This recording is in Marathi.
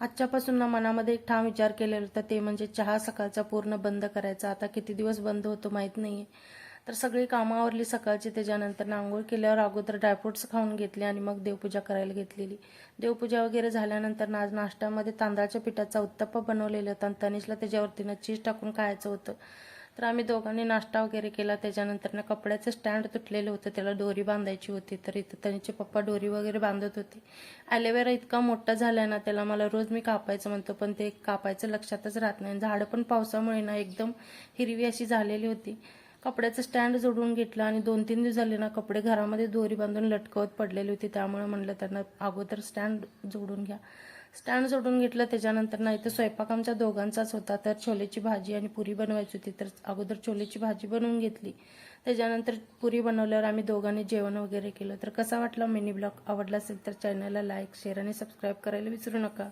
आजच्यापासून ना मनामध्ये एक ठाम विचार केलेला होता ते म्हणजे चहा सकाळचा पूर्ण बंद करायचा. आता किती दिवस बंद होतो माहीत नाही तर सगळी कामं आवरली सकाळची त्याच्यानंतर आंघोळ केल्यावर अगोदर ड्रायफ्रुट्स खाऊन घेतले आणि मग देवपूजा करायला घेतलेली. देवपूजा वगैरे झाल्यानंतर आज नाश्त्यामध्ये तांदळाच्या पिठाचा उत्तप्पा बनवलेला होता आणि तनिषला त्याच्यावरतीनं चीज टाकून खायचं होतं. तर आम्ही दोघांनी नाश्ता वगैरे केला. त्याच्यानंतर ना कपड्याचं स्टँड तुटलेलं होतं. त्याला दोरी बांधायची होती. तर इथं त्यांचे पप्पा डोरी वगैरे बांधत होते. ॲलोवेरा इतका मोठा झालाय ना त्याला मला रोज मी कापायचं म्हणतो. पण ते कापायचं लक्षातच राहत नाही. झाडं पण पावसामुळे ना एकदम हिरवी अशी झालेली होती. कपड्याचं स्टँड जोडून घेतलं आणि दोन तीन दिवस झाले ना कपडे घरामध्ये दोरी बांधून लटकवत पडलेली होती. त्यामुळे म्हणलं त्यांना अगोदर स्टँड जोडून घ्या. स्टँड जोडून घेतलं त्याच्यानंतर नाही तर स्वयंपाक आमच्या दोघांचाच होता. तर छोलेची भाजी आणि पुरी बनवायची होती. तर अगोदर छोलेची भाजी बनवून घेतली. त्याच्यानंतर पुरी बनवल्यावर आम्ही दोघांनी जेवण वगैरे केलं. तर कसा वाटला मिनी ब्लॉग? आवडला असेल तर चॅनलला लाईक शेअर आणि सबस्क्राईब करायला विसरू नका.